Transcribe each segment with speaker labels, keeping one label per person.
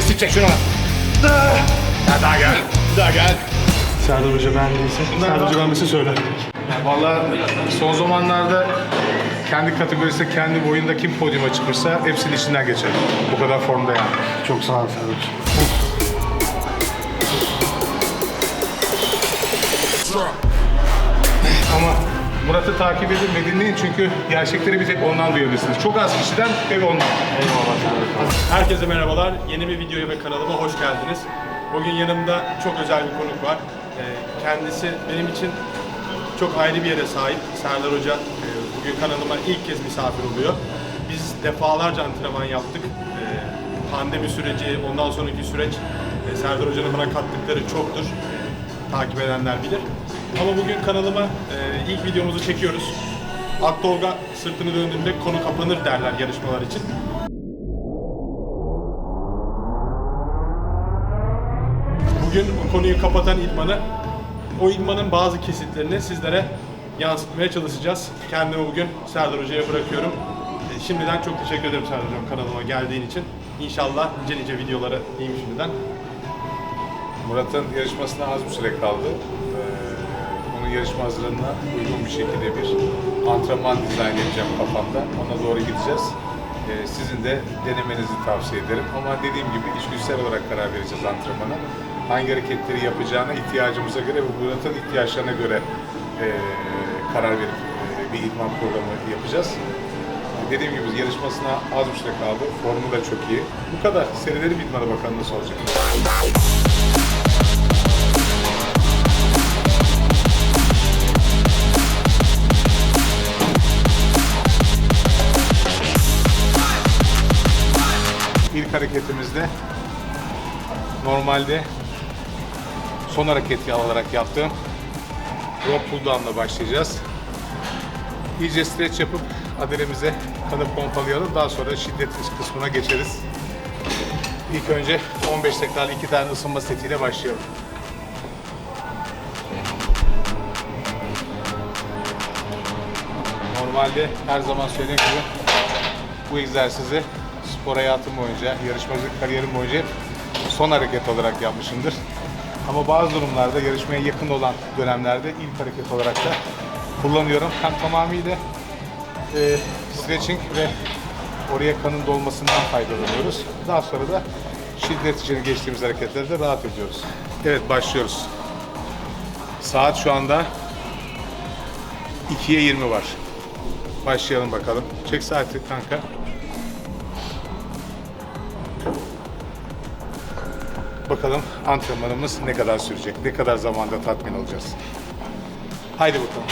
Speaker 1: Agresif çek şunu. Ya daha gel. Daha gel.
Speaker 2: Serdar Hoca ben değilse. Serdar Hoca ben söyle.
Speaker 1: Vallahi son zamanlarda kendi kategorisinde kendi boyunda kim podyuma çıkmışsa hepsinin içinden geçer. Bu kadar formda yani.
Speaker 2: Çok sağ ol Serdar Hoca.
Speaker 1: Murat'ı takip edin ve dinleyin çünkü gerçekleri bir tek ondan duyabilirsiniz. Çok az kişiden ve ondan.
Speaker 3: Herkese merhabalar. Yeni bir videoya ve kanalıma hoş geldiniz. Bugün yanımda çok özel bir konuk var. Ee, Kendisi benim için çok ayrı bir yere sahip. Serdar Hoca e, bugün kanalıma ilk kez misafir oluyor. Biz defalarca antrenman yaptık. Ee, Pandemi süreci, ondan sonraki süreç e, Serdar Hoca'nın bana kattıkları çoktur. Takip edenler bilir. Ama bugün kanalıma e, ilk videomuzu çekiyoruz. Akdolga sırtını döndüğünde konu kapanır derler yarışmalar için. Bugün o konuyu kapatan idmanı, o idmanın bazı kesitlerini sizlere yansıtmaya çalışacağız. Kendimi bugün Serdar Hoca'ya bırakıyorum. E, Şimdiden çok teşekkür ederim Serdar Hocam kanalıma geldiğin için. İnşallah nice nice videoları diyeyim şimdiden.
Speaker 1: Murat'ın yarışmasına az bir süre kaldı. Yarışma hazırlığına uygun bir şekilde bir antrenman dizayn edeceğim kafamda. Ona doğru gideceğiz. Ee, sizin de denemenizi tavsiye ederim. Ama dediğim gibi içgüdüsel olarak karar vereceğiz antrenmana. Hangi hareketleri yapacağına ihtiyacımıza göre ve Murat'ın ihtiyaçlarına göre ee, karar verip ee, bir idman programı yapacağız. Dediğim gibi yarışmasına az bir süre kaldı. Formu da çok iyi. Bu kadar. Serileri bitmedi bakalım nasıl olacak. İlk hareketimizde normalde son hareketi olarak yaptığım rope pull down'la başlayacağız. İyice streç yapıp adelemize kanı pompalayalım. Daha sonra şiddet kısmına geçeriz. İlk önce 15 dakikalık iki tane ısınma setiyle başlayalım. Normalde her zaman söylediğim gibi bu egzersizi spor hayatım boyunca, yarışmacılık kariyerim boyunca son hareket olarak yapmışımdır. Ama bazı durumlarda yarışmaya yakın olan dönemlerde ilk hareket olarak da kullanıyorum. Hem tamamıyla e, stretching ve oraya kanın dolmasından faydalanıyoruz. Daha sonra da şiddet içine geçtiğimiz hareketlerde rahat ediyoruz. Evet başlıyoruz. Saat şu anda 2'ye 20 var. Başlayalım bakalım. Çek saati kanka. Bakalım antrenmanımız ne kadar sürecek, ne kadar zamanda tatmin olacağız. Haydi bakalım.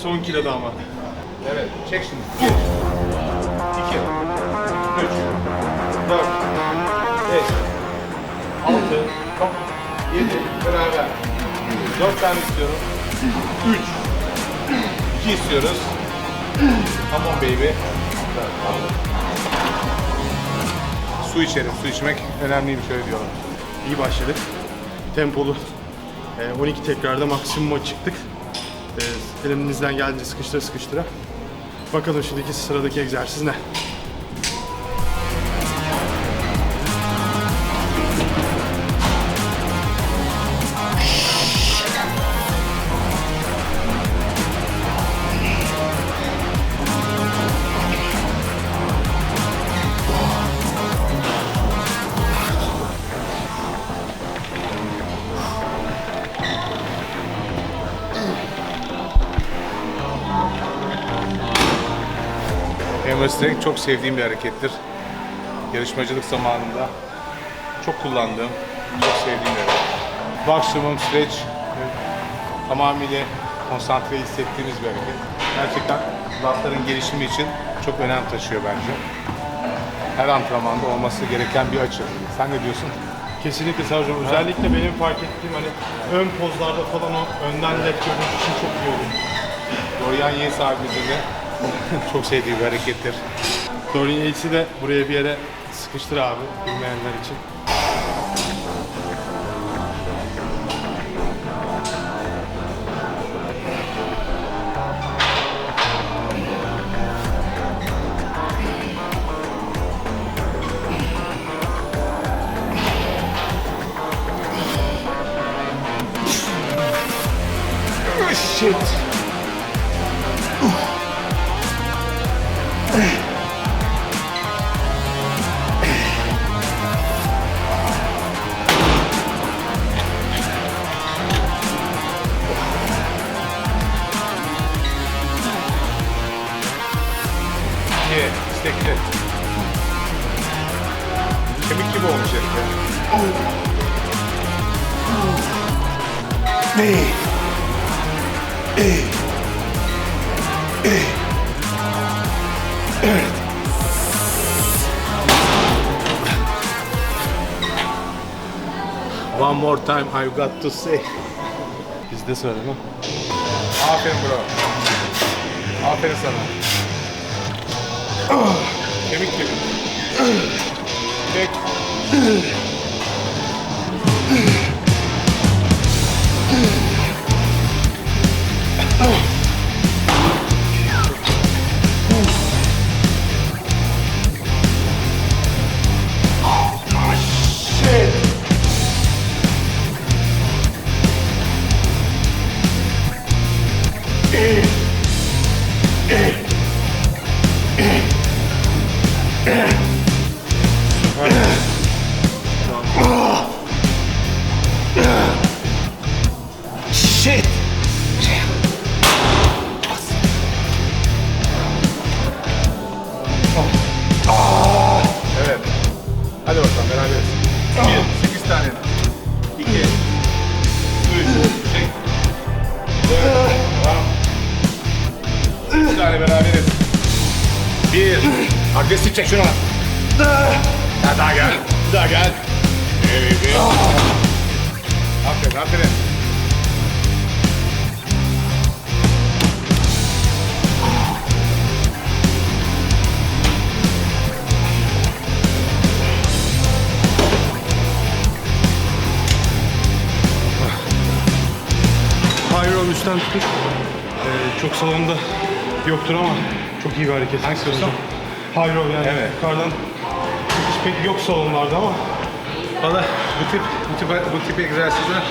Speaker 3: Negatifi de son kiloda ama.
Speaker 1: Evet, çek şimdi. Bir, iki, üç, dört, beş, altı, yedi, beraber. Dört tane istiyorum. Üç, iki istiyoruz. Come on baby. Su içelim, su içmek önemliymiş öyle diyorlar.
Speaker 3: İyi başladık. Tempolu. e, 12 tekrarda maksimuma çıktık. Elimizden geldiğince sıkıştıra sıkıştıra. Bakalım şimdiki sıradaki egzersiz ne?
Speaker 1: Hamstring çok sevdiğim bir harekettir. Yarışmacılık zamanında çok kullandığım, çok sevdiğim bir hareket. Maksimum stretch, tamamıyla konsantre hissettiğimiz bir hareket. Gerçekten latların gelişimi için çok önem taşıyor bence. Her antrenmanda olması gereken bir açı. Sen ne diyorsun?
Speaker 3: Kesinlikle Sercan. Özellikle benim fark ettiğim hani ön pozlarda falan o önden görünüş için çok iyi oluyor.
Speaker 1: Dorian Yates abimizin de çok sevdiği bir harekettir.
Speaker 3: Dorian Yates'i de buraya bir yere sıkıştır abi bilmeyenler için.
Speaker 1: More time I've got to say.
Speaker 3: Bizde mi?
Speaker 1: Aferin bro. Aferin sana. Kemik gibi. Çek. Evet. Hadi bakalım beraberiz. Bir, sekiz tane. İki, üç, çek. Dört, tamam. Üç tane beraberiz. Bir, agresif çek şunu. Ya daha gel. Daha gel. Evet. Aferin, aferin.
Speaker 3: Üstten tutup ee, çok salonda yoktur ama çok iyi bir hareket.
Speaker 1: Hangisi hocam?
Speaker 3: Row yani
Speaker 1: Evet.
Speaker 3: yukarıdan hiç pek yok salonlarda ama
Speaker 1: Valla bu tip, bu tip, bu tip egzersizler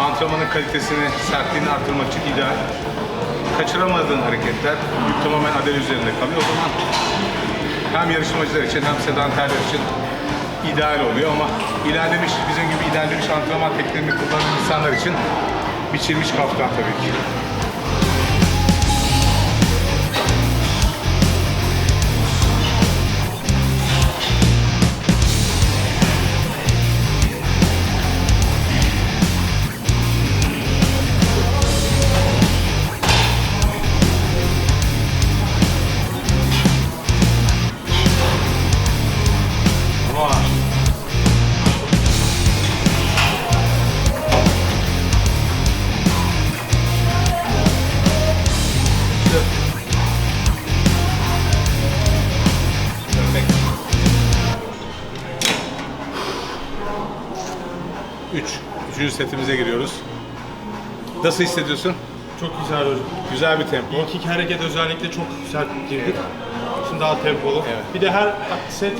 Speaker 1: antrenmanın kalitesini, sertliğini arttırmak için ideal. Kaçıramadığın hareketler yük tamamen adel üzerinde kalıyor. O zaman hem yarışmacılar için hem sedanterler için ideal oluyor ama ilerlemiş, bizim gibi ilerlemiş antrenman tekniklerini kullanan insanlar için biçilmiş kaftan tabii ki. Nasıl hissediyorsun?
Speaker 3: Çok güzel hocam.
Speaker 1: Güzel bir tempo.
Speaker 3: İlk iki hareket özellikle çok sert girdik. Şimdi daha tempolu.
Speaker 1: Evet.
Speaker 3: Bir de her set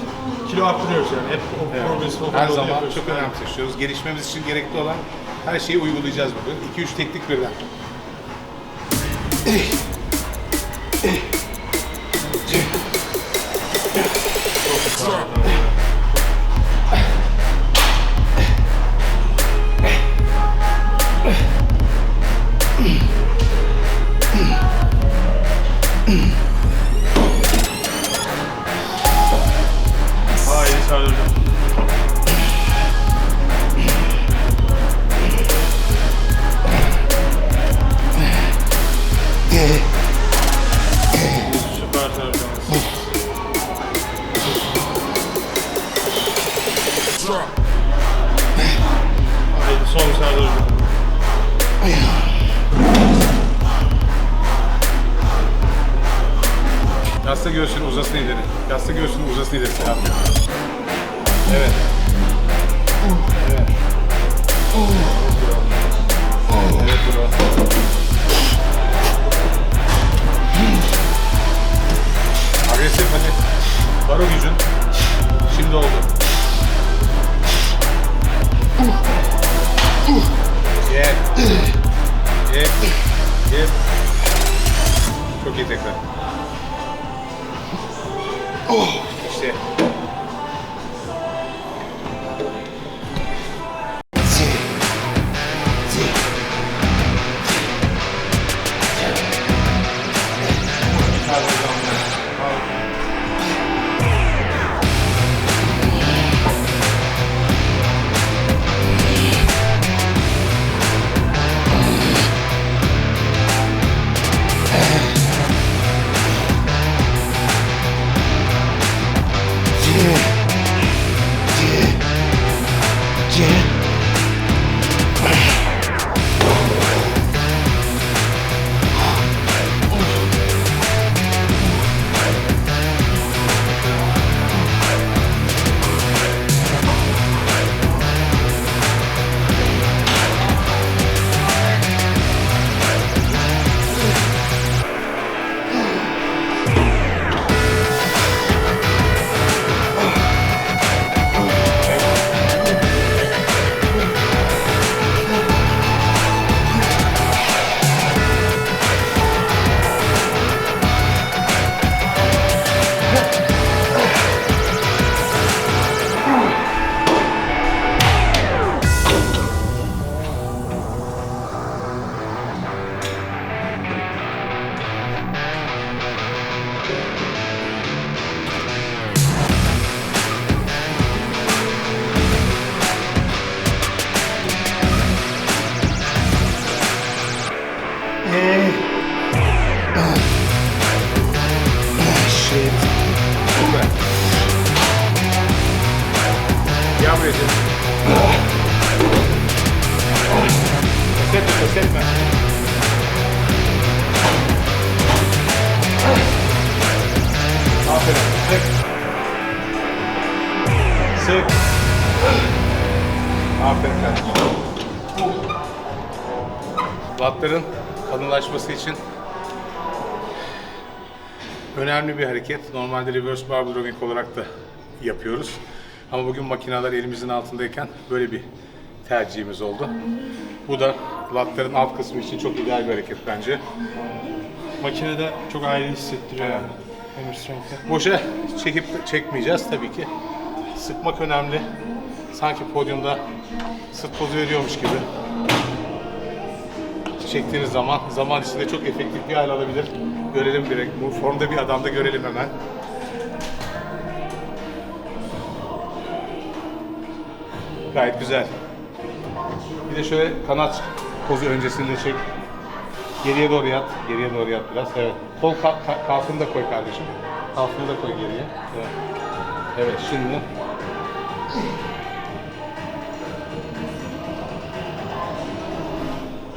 Speaker 3: kilo arttırıyoruz yani. Hep o
Speaker 1: Evet.
Speaker 3: progresif
Speaker 1: Her zaman
Speaker 3: yapıyoruz.
Speaker 1: çok önem taşıyoruz. Gelişmemiz için gerekli olan her şeyi uygulayacağız bugün. 2-3 teknik birden.
Speaker 3: Haydi Haydi son Serdar hocam.
Speaker 1: Yasla göğsünü uzasın ileri. Yasla göğsünü uzasın ileri. Selam. Evet. Evet. Evet bro. Agresif hadi. Var gücün. Şimdi oldu. Gel. Gel. Gel. Çok iyi tekrar. İşte. Normalde reverse barbell rowing olarak da yapıyoruz. Ama bugün makineler elimizin altındayken böyle bir tercihimiz oldu. Bu da latların alt kısmı için çok ideal bir hareket bence.
Speaker 3: Makinede çok ayrı hissettiriyor yani. Hammer strength'te.
Speaker 1: Boşa çekip çekmeyeceğiz tabii ki. Sıkmak önemli. Sanki podyumda sırt pozu veriyormuş gibi. Çektiğiniz zaman zaman içinde çok efektif bir hal alabilir. Görelim direkt. Bu formda bir adamda görelim hemen. Gayet güzel. Bir de şöyle kanat pozu öncesinde çek. Geriye doğru yat. Geriye doğru yat biraz. Evet. Kol ka- ka- kalfını da koy kardeşim. Kalfını da koy geriye. Evet. Evet şimdi.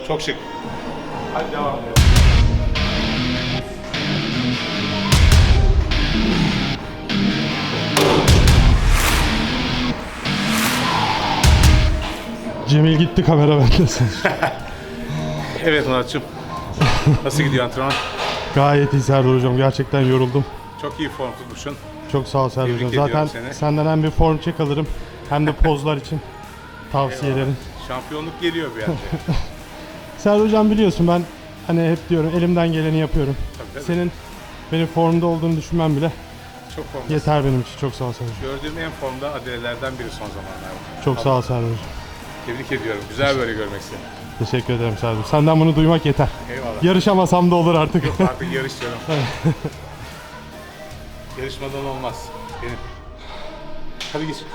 Speaker 1: Çok şık. Hadi devam edelim.
Speaker 2: Cemil gitti kamera bendesin.
Speaker 1: Evet Muratçım. Nasıl gidiyor antrenman?
Speaker 3: Gayet iyi Serdar Hocam. Gerçekten yoruldum.
Speaker 1: Çok iyi form tutmuşsun.
Speaker 3: Çok sağ ol Serdar
Speaker 1: Tebrik
Speaker 3: Hocam. Zaten
Speaker 1: seni.
Speaker 3: senden hem bir form çek alırım hem de pozlar için tavsiyelerin.
Speaker 1: Şampiyonluk geliyor bir yerde.
Speaker 3: Serdar Hocam biliyorsun ben hani hep diyorum elimden geleni yapıyorum.
Speaker 1: Tabii, tabii.
Speaker 3: Senin benim formda olduğunu düşünmem bile
Speaker 1: Çok formda.
Speaker 3: yeter benim için. Çok sağ ol Serdar Hocam.
Speaker 1: Gördüğüm en formda adelelerden biri son zamanlarda.
Speaker 3: Çok sağ ol Serdar Hocam.
Speaker 1: Tebrik ediyorum. Güzel böyle görmek seni.
Speaker 3: Teşekkür ederim Serdar Hocam. Senden bunu duymak yeter.
Speaker 1: Eyvallah.
Speaker 3: Yarışamasam da olur artık.
Speaker 1: Artık yarışıyorum. Yarışmadan olmaz. Benim. Hadi git.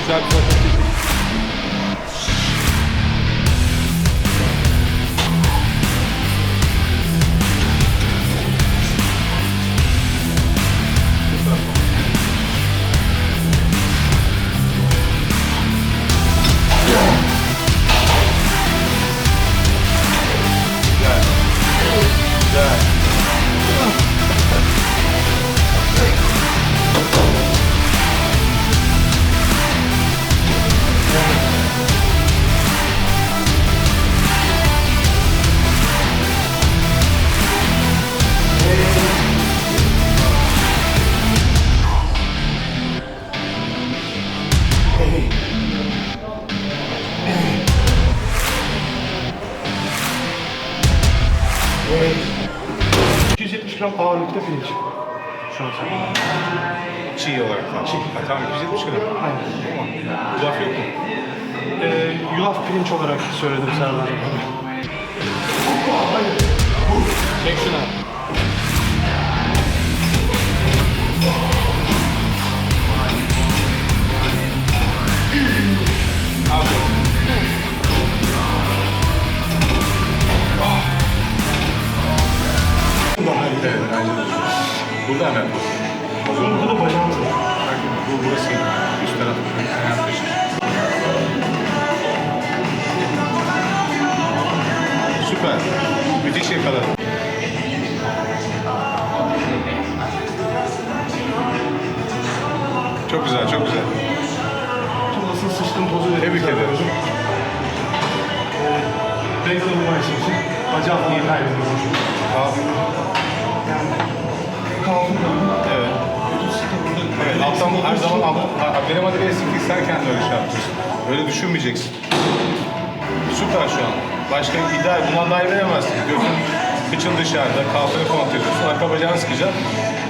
Speaker 1: Güzel bir fotoğraf.
Speaker 3: Söyledim Serdar Hocam.
Speaker 1: Çek şunu.
Speaker 3: Ee, reklam ulaşım için bacağım niye kaybediyorum? Yani kaldım
Speaker 1: Evet. Evet, alttan her zaman alttan. Ha, Benim adım eski sen kendi öyle şey yapıyorsun. Öyle düşünmeyeceksin. Süper şu an. Başka ideal, bundan daha iyi veremezsin. Gözün kıçın dışarıda, kalçanı kontrol ediyorsun. Arka bacağını sıkacaksın.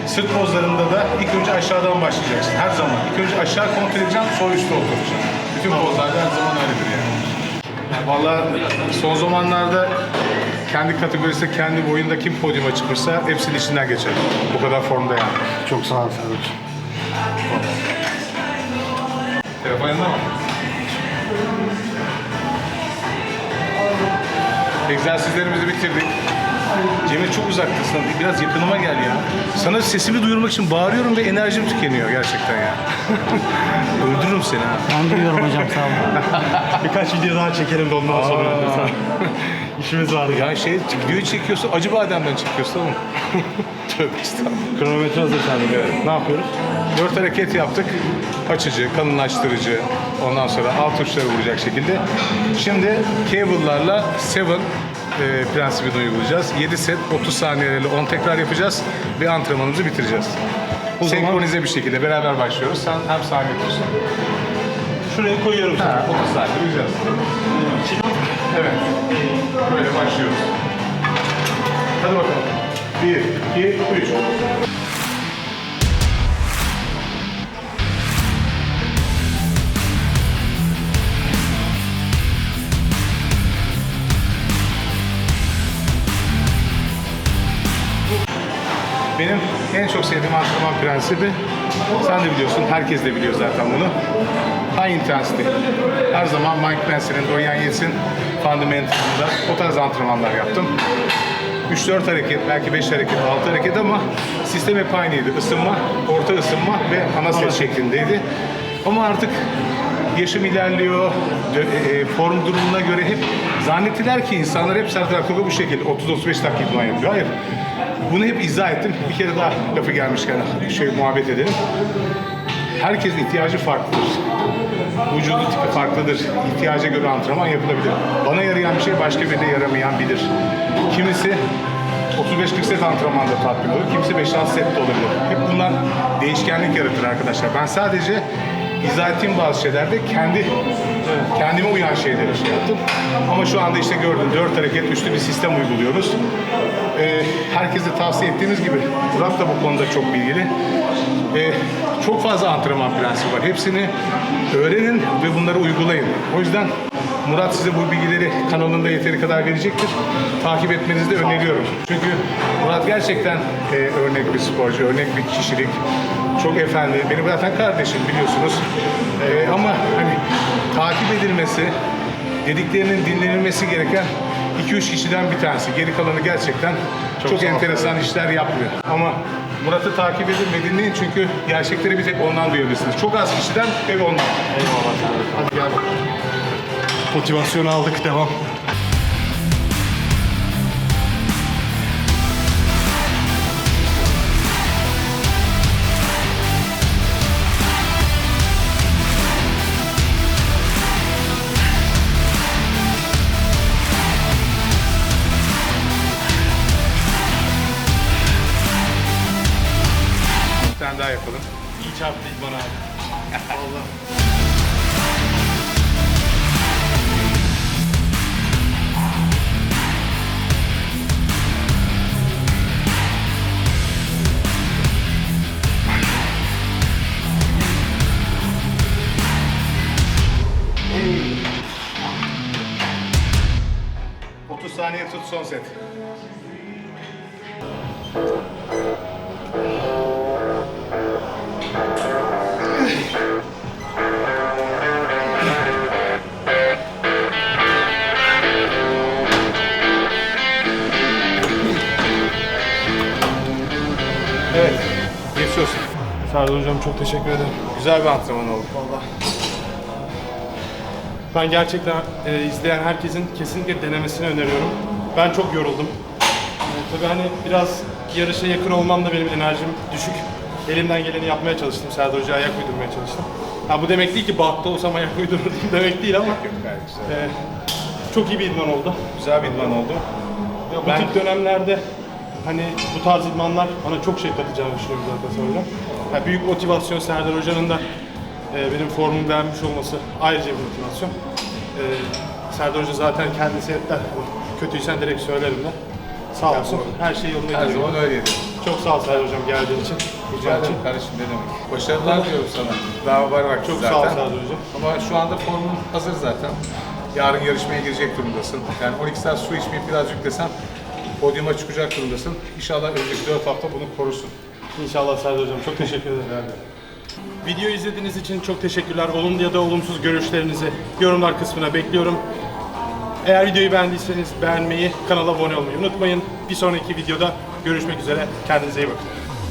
Speaker 1: Sırt pozlarında da ilk önce aşağıdan başlayacaksın. Her zaman. İlk önce aşağı kontrol edeceksin, sonra üstte oturacaksın. Bütün pozlarda her zaman öyledir yani. Vallahi son zamanlarda kendi kategorisinde, kendi boyunda kim podyuma çıkmışsa hepsinin içinden geçer. Bu kadar formda yani.
Speaker 3: Çok sağ ol Hocam.
Speaker 1: Telefon yanında mı? Egzersizlerimizi bitirdik. Cemil çok uzaktasın. Biraz yakınıma gel ya. Sana sesimi duyurmak için bağırıyorum ve enerjim tükeniyor gerçekten ya. Öldürürüm seni ha.
Speaker 4: Ben duyuyorum hocam sağ olun.
Speaker 3: Birkaç video daha çekelim de ondan sonra. İşimiz var ya.
Speaker 1: Şey videoyu çekiyorsun, acı bademden çekiyorsun oğlum. Tövbe estağfurullah.
Speaker 3: Kronometre hazır Serdar Hocam. Ne yapıyoruz?
Speaker 1: Dört hareket yaptık. Açıcı, kalınlaştırıcı, ondan sonra alt uçları vuracak şekilde. Şimdi cable'larla 7 e, prensibini uygulayacağız. 7 set, 30 saniyelerle 10 tekrar yapacağız ve antrenmanımızı bitireceğiz.
Speaker 3: O zaman-
Speaker 1: Senkronize bir şekilde beraber başlıyoruz. Sen hem saniye tutsun.
Speaker 3: Şuraya koyuyorum.
Speaker 1: Ha, 30 saniye duyacağız. Evet. Böyle başlıyoruz. Hadi bakalım. 1, 2, 3. en çok sevdiğim antrenman prensibi, sen de biliyorsun, herkes de biliyor zaten bunu. High intensity. Her zaman Mike Spencer'in, Dorian Yates'in fundamentalında o tarz antrenmanlar yaptım. 3-4 hareket, belki 5 hareket, 6 hareket ama sistem hep aynıydı. Isınma, orta ısınma ve ana set şeklindeydi. Ama artık yaşım ilerliyor, dö- e, form durumuna göre hep zannettiler ki insanlar hep Serdar Akıllı bu şekilde 30-35 dakika idman yapıyor. Hayır. Bunu hep izah ettim. Bir kere daha lafı gelmişken şey muhabbet edelim. Herkesin ihtiyacı farklıdır. vücudu tipi farklıdır. İhtiyaca göre antrenman yapılabilir. Bana yarayan bir şey başka birine yaramayan bilir. Kimisi 35-40 set antrenmanda tatmin olur, kimisi 5-6 set de olabilir. Hep bunlar değişkenlik yaratır arkadaşlar. Ben sadece izah ettiğim bazı şeylerde kendi kendime uyan şeyleri şey yaptım. Ama şu anda işte gördün 4 hareket üstü bir sistem uyguluyoruz. Ee, herkese tavsiye ettiğimiz gibi Murat da bu konuda çok bilgili. Ee, çok fazla antrenman prensibi var. Hepsini öğrenin ve bunları uygulayın. O yüzden Murat size bu bilgileri kanalında yeteri kadar verecektir. Takip etmenizi de öneriyorum. Çünkü Murat gerçekten e, örnek bir sporcu, örnek bir kişilik. Çok efendi. Benim zaten kardeşim biliyorsunuz. E, ama hani takip edilmesi, dediklerinin dinlenilmesi gereken 2-3 kişiden bir tanesi. Geri kalanı gerçekten çok, enteresan işler yapmıyor. Ama Murat'ı takip edin ve dinleyin çünkü gerçekleri bir tek ondan duyabilirsiniz. Çok az kişiden ve ondan. Hadi gel.
Speaker 3: Motivasyonu aldık. Devam. Serdar hocam çok teşekkür ederim.
Speaker 1: Güzel bir antrenman oldu.
Speaker 3: Vallahi. Ben gerçekten e, izleyen herkesin kesinlikle denemesini öneriyorum. Ben çok yoruldum. E, tabii hani biraz yarışa yakın olmam da benim enerjim düşük. Elimden geleni yapmaya çalıştım. Serdar Hoca'ya ayak uydurmaya çalıştım. Ha, bu demek değil ki bakta olsam ayak uydururdum demek değil ama
Speaker 1: Yok,
Speaker 3: e, çok iyi bir idman oldu.
Speaker 1: Güzel bir idman oldu.
Speaker 3: Ya bu
Speaker 1: Ben-
Speaker 3: tip dönemlerde hani bu tarz idmanlar bana çok şey katacağını düşünüyorum zaten sonra. Ha, büyük motivasyon Serdar Hoca'nın da e, benim formumu beğenmiş olması ayrıca bir motivasyon. E, Serdar Hoca zaten kendisi hep der, kötüysen direkt söylerim de. Sağ olsun. Her şey yolunda
Speaker 1: Her
Speaker 3: gidiyor.
Speaker 1: zaman öyleydi.
Speaker 3: Çok sağ ol Serdar Hocam geldiğin için.
Speaker 1: Rica ederim kardeşim ne demek. Başarılar diliyorum sana. Daha var vakti
Speaker 3: Çok
Speaker 1: zaten.
Speaker 3: sağ ol Serdar Hocam.
Speaker 1: Ama şu anda formun hazır zaten. Yarın yarışmaya girecek durumdasın. Yani 12 saat su içmeyip biraz yüklesen podyuma çıkacak durumdasın. İnşallah önümüzdeki 4 hafta bunu korusun.
Speaker 3: İnşallah Serdar Hocam. Çok teşekkür ederim. Videoyu izlediğiniz için çok teşekkürler. Olumlu ya da olumsuz görüşlerinizi yorumlar kısmına bekliyorum. Eğer videoyu beğendiyseniz beğenmeyi, kanala abone olmayı unutmayın. Bir sonraki videoda görüşmek üzere. Kendinize iyi bakın.